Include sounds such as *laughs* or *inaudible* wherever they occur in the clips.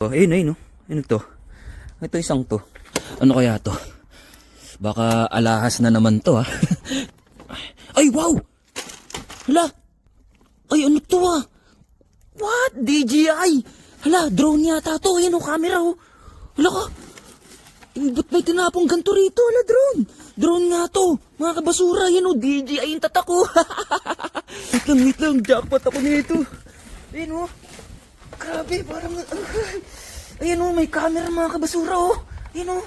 Oh, ayun, ayun, oh. Ano to? Ito isang to. Ano kaya to? Baka alahas na naman to, ha? *laughs* Ay, wow! Hala! Ay, ano to, ah? What? DJI! Hala, drone yata to. Ayan, oh, camera, oh. Hala ka! Ba't may tinapong ganito rito? Hala, drone! Drone nga to! Mga kabasura, yan o, DJI yung tatak *laughs* ko! wait lang, wait lang, jackpot ako nito! Ayan o! Grabe, parang... Ayan o, may camera mga kabasura o! Ayan o!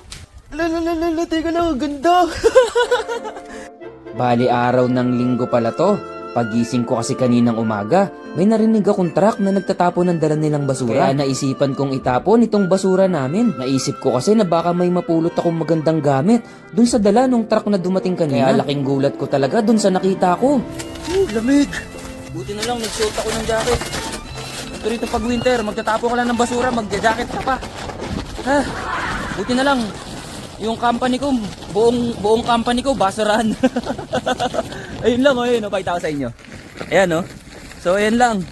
Lalalala, teka lang, ang ganda! *laughs* Bali araw ng linggo pala to. Pagising ko kasi kaninang umaga, may narinig akong truck na nagtatapon ng dala nilang basura. Kaya naisipan kong itapon itong basura namin. Naisip ko kasi na baka may mapulot akong magandang gamit dun sa dala nung truck na dumating kanina. Kaya laking gulat ko talaga dun sa nakita ko. Oh, lamig! Buti na lang, nagsuot ako ng jacket. Ito rito pag winter, magtatapo ka lang ng basura, magja-jacket ka pa. Ha? Buti na lang, yung company ko, buong, buong company ko, basurahan. *laughs* ayun lang, oh, ayun, oh, pakita ko sa inyo. Ayan, oh. So, ayan lang.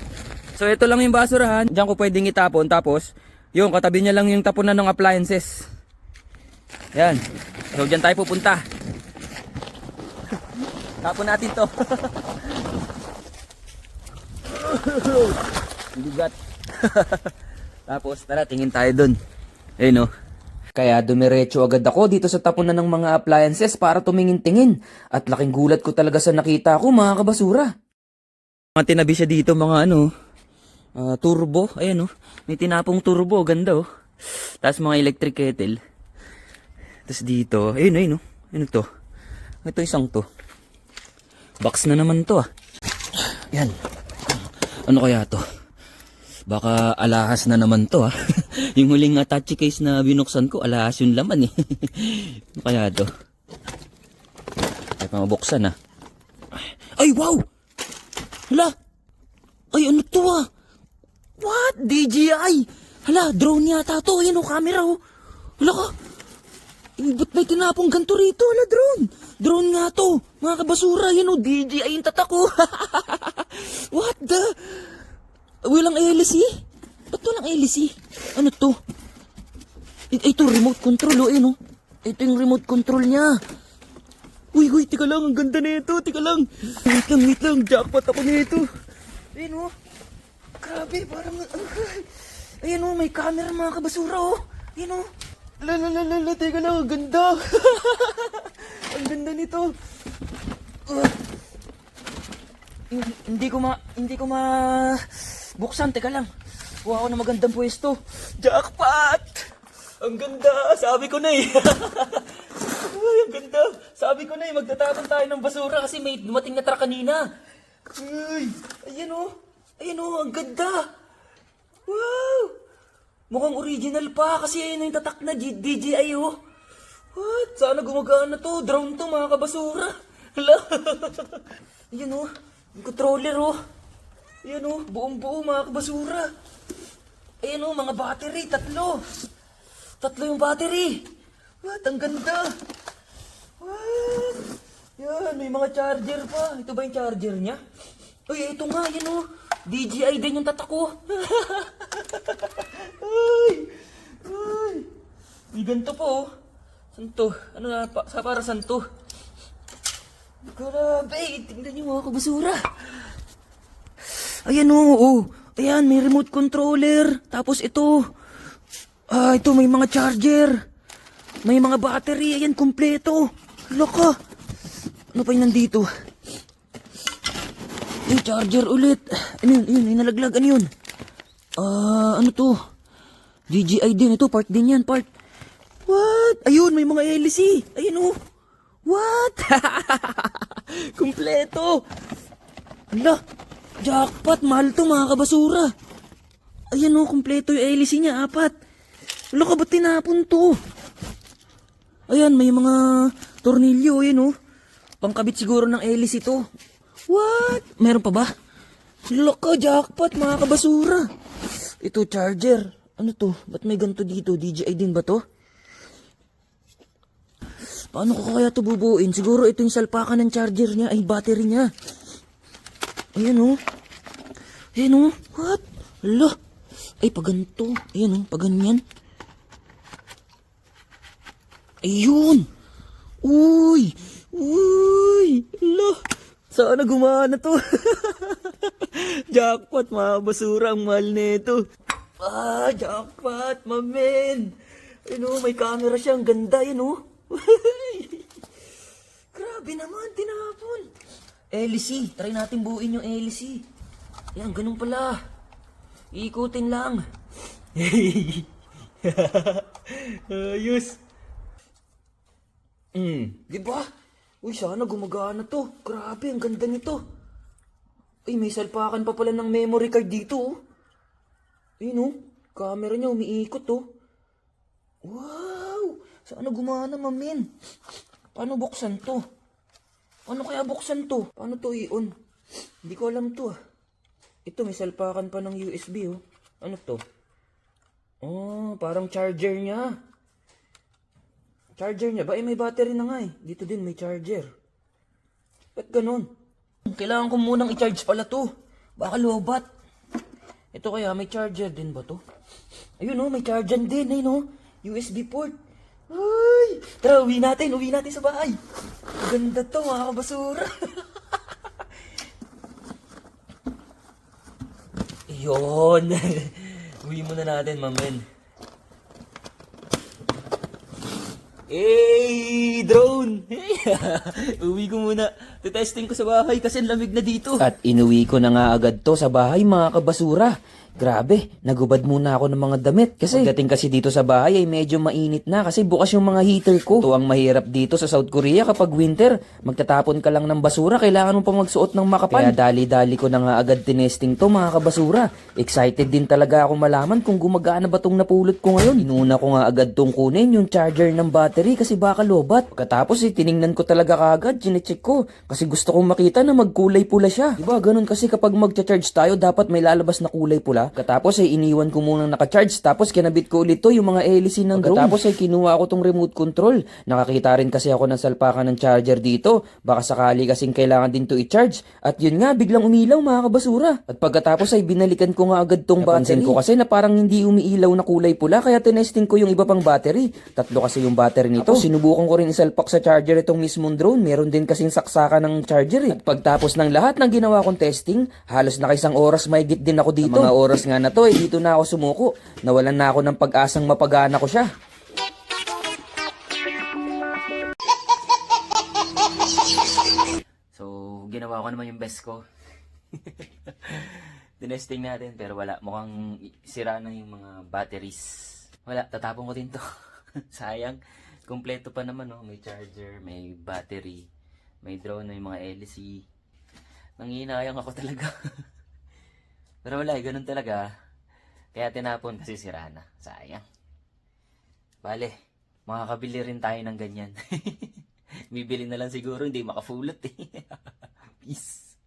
So, ito lang yung basurahan. Diyan ko pwedeng itapon, tapos, yung katabi niya lang yung tapunan ng appliances. Ayan. So, dyan tayo pupunta. *laughs* Tapon natin to. *laughs* Bigat. *laughs* Tapos, tara, tingin tayo dun. Ayun, oh. Kaya dumiretso agad ako dito sa tapunan ng mga appliances para tumingin-tingin. At laking gulat ko talaga sa nakita ko mga kabasura. Mga tinabi siya dito, mga ano, ah, turbo. Ayan, oh. May tinapong turbo. Ganda, oh. Tapos mga electric kettle. Tapos dito, ayun, ayun, oh. Ano to? Ito isang to. Box na naman to, ah. Yan. Ano kaya to? Baka alahas na naman to, ah. *laughs* yung huling attache case na binuksan ko, alahas yung laman, eh. *laughs* ano kaya to? Ay, pamabuksan, ah. Ay, wow! Hala! Ay, ano to ah? What? DJI! Hala, drone yata to. Ayan o, camera o. Hala ka! Ba't may tinapong ganito rito? Hala, drone! Drone nga to. Mga kabasura, yan o, DJI yung tatak ko. *laughs* What the? Walang LC? Ba't walang LC? Ano to? Ito, remote control o, ayun o. Ito yung remote control niya. Uy, uy, tika lang, ang ganda nito, tika lang. Wait lang, wait lang, jackpot ako nito. Ayun oh. Grabe, parang, ayun oh, may camera mga kabasura oh. Ayun oh. La la la la teka lang, ang ganda. *laughs* ang ganda nito. Uh, hin- hindi ko ma, hindi ko ma, buksan, teka lang. Kuha ako ng magandang pwesto. Jackpot! Ang ganda, sabi ko na eh. *laughs* Ay, ang ganda. Sabi ko na eh, magtatapon tayo ng basura kasi may dumating na truck kanina. Ay, ayan oh. Ayan oh, ang ganda. Wow! Mukhang original pa kasi ayun yung tatak na G- DJI oh. What? Sana gumagana to. Drone to mga kabasura. *laughs* Hala. *laughs* ayan oh. Yung controller oh. Ayan oh, buong buo mga kabasura. Ayan oh, mga battery, tatlo. Tatlo yung battery. What? Ang ganda. What? Yan, may mga charger pa. Ito ba yung charger niya? Uy, ito nga, yan o. DJI din yung tatak ko. ay, ay. May ganito po, oh. Saan to? Ano na, pa, sa para saan to? Grabe, tingnan niyo mga kabasura. Ayan o, oh, Ayan, may remote controller. Tapos ito. Ah, ito may mga charger. May mga battery. Ayan, kumpleto. Loko. Ano pa yung nandito? Yung charger ulit. Ano yun? Ayun, may nalaglag. Ano yun? Ah, ano to? DJI din. Ito, part din yan. Part. What? Ayun, may mga LC. Ayun oh. What? *laughs* Kumpleto. Ala, jackpot. Mahal to mga kabasura. Ayan oh, kumpleto yung LC niya. Apat. Wala ka ba't tinapon to? Ayan, may mga tornilyo. Ayan oh. Pangkabit siguro ng LC to. What? Meron pa ba? Loko, jackpot, mga kabasura. Ito, charger. Ano to? Ba't may ganito dito? DJI din ba to? Paano ko kaya to bubuin? Siguro ito yung salpakan ng charger niya, ay battery niya. Ayan oh. Ayan oh. What? Hala. Ay, pag ganito. Ayan oh, pag ganyan. Ayun! Uy! Uy! Ala! Sana gumana to. *laughs* jackpot, mga basura. Ang mahal nito. Ah, jackpot, mamen. Ano, may camera siya. Ang ganda yan, oh. *laughs* Grabe naman, tinapon. LC, try natin buuin yung LC. Yan, ganun pala. Ikutin lang. *laughs* Ayos. Hmm, di ba? Uy, sana gumagana to. Grabe, ang ganda nito. Ay, may salpakan pa pala ng memory card dito. oh. Ayun oh, camera niya umiikot oh. Wow! Sana gumana, mamin. Paano buksan to? Paano kaya buksan to? Paano to i-on? Hindi ko alam to ah. Ito, may salpakan pa ng USB oh. Ano to? Oh, parang charger niya. Charger niya ba? Eh, may battery na nga eh. Dito din may charger. Ba't ganun? Kailangan ko munang i-charge pala to. Baka lobat. Ito kaya, may charger din ba to? Ayun oh, may charger din. Ayun oh, USB port. Ay! Tara, uwi natin. Uwi natin sa bahay. Ganda to, mga kabasura. *laughs* Yun. *laughs* uwi muna natin, mamen. Hey, drone! *laughs* Uwi ko muna. Tetesting ko sa bahay kasi lamig na dito. At inuwi ko na nga agad to sa bahay mga kabasura. Grabe, nagubad muna ako ng mga damit. Kasi pagdating kasi dito sa bahay ay medyo mainit na kasi bukas yung mga heater ko. Ito ang mahirap dito sa South Korea kapag winter. Magtatapon ka lang ng basura, kailangan mo pa magsuot ng makapal. Kaya dali-dali ko na nga agad tinesting to mga kabasura. Excited din talaga ako malaman kung gumagana ba tong napulot ko ngayon. Inuna ko nga agad tong kunin yung charger ng battery kasi baka lobat. Pagkatapos eh, tiningnan ko talaga kaagad, chinecheck ko. Kasi gusto kong makita na magkulay pula siya. Diba, ganun kasi kapag magcha-charge tayo, dapat may lalabas na kulay pula. Katapos ay iniwan ko munang nakacharge, tapos kinabit ko ulit to yung mga LC ng drone. Tapos ay kinuha ko tong remote control. Nakakita rin kasi ako ng salpakan ng charger dito. Baka sakali kasing kailangan din to i-charge. At yun nga, biglang umilaw mga kabasura. At pagkatapos ay binalikan ko nga agad tong battery. ko kasi na parang hindi umiilaw na kulay pula, kaya tinesting ko yung iba pang battery. Tatlo kasi yung battery nito. Tapos sinubukan ko rin isalpak sa charger itong mismong drone. Meron din kasing saksakan ng charger eh. At pagtapos ng lahat ng ginawa kong testing, halos nakisang oras mahigit din ako dito. Sa mga oras nga na to, eh, dito na ako sumuko. Nawalan na ako ng pag-asang mapagana ko siya. So, ginawa ko naman yung best ko. *laughs* Tinesting natin pero wala. Mukhang sira na yung mga batteries. Wala, tatapon ko din to. *laughs* Sayang. Kompleto pa naman, no? May charger, may battery, may drone, may mga LC. Nanginayang ako talaga. *laughs* pero wala, eh, ganun talaga. Kaya tinapon kasi sira na. Sayang. Bale, makakabili rin tayo ng ganyan. *laughs* Bibili na lang siguro, hindi makafulot eh. *laughs* Peace.